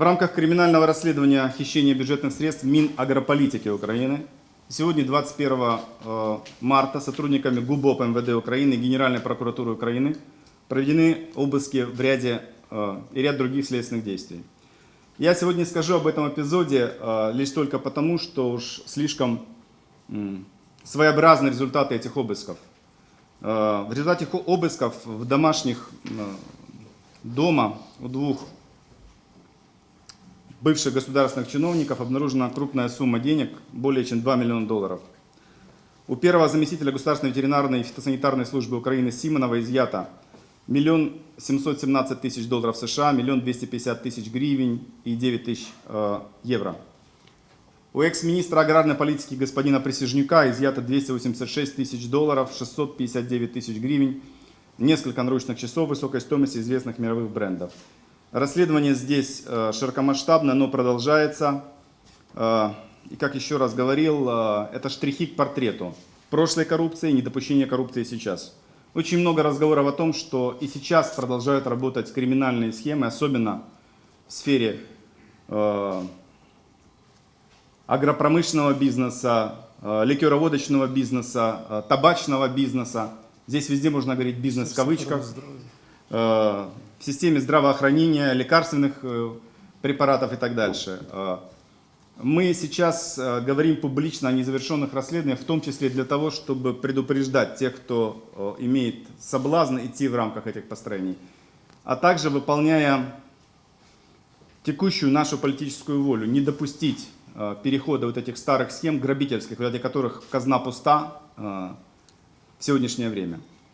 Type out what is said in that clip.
В рамках криминального расследования хищения бюджетных средств Минагрополитики Украины сегодня, 21 э, марта, сотрудниками ГУБОП МВД Украины и Генеральной прокуратуры Украины проведены обыски в ряде э, и ряд других следственных действий. Я сегодня скажу об этом эпизоде э, лишь только потому, что уж слишком своеобразны результаты этих обысков. В результате обысков в домашних дома у двух бывших государственных чиновников обнаружена крупная сумма денег, более чем 2 миллиона долларов. У первого заместителя государственной ветеринарной и фитосанитарной службы Украины Симонова изъято миллион 717 тысяч долларов США, миллион 250 тысяч гривен и 9 тысяч э, евро. У экс-министра аграрной политики господина Присяжнюка изъято 286 тысяч долларов, 659 тысяч гривен, несколько наручных часов высокой стоимости известных мировых брендов. Расследование здесь э, широкомасштабное, но продолжается. Э, И как еще раз говорил, э, это штрихи к портрету прошлой коррупции и недопущения коррупции сейчас. Очень много разговоров о том, что и сейчас продолжают работать криминальные схемы, особенно в сфере э, агропромышленного бизнеса, э, ликероводочного бизнеса, э, табачного бизнеса. Здесь везде можно говорить бизнес в кавычках. Э, В системе здравоохранения, лекарственных э, препаратов и так дальше. Э, Мы сейчас э, говорим публично о незавершенных расследованиях, в том числе для того, чтобы предупреждать тех, кто имеет соблазн идти в рамках этих построений, а также выполняя текущую нашу политическую волю, не допустить перехода вот этих старых схем грабительских, ради которых казна пуста в сегодняшнее время.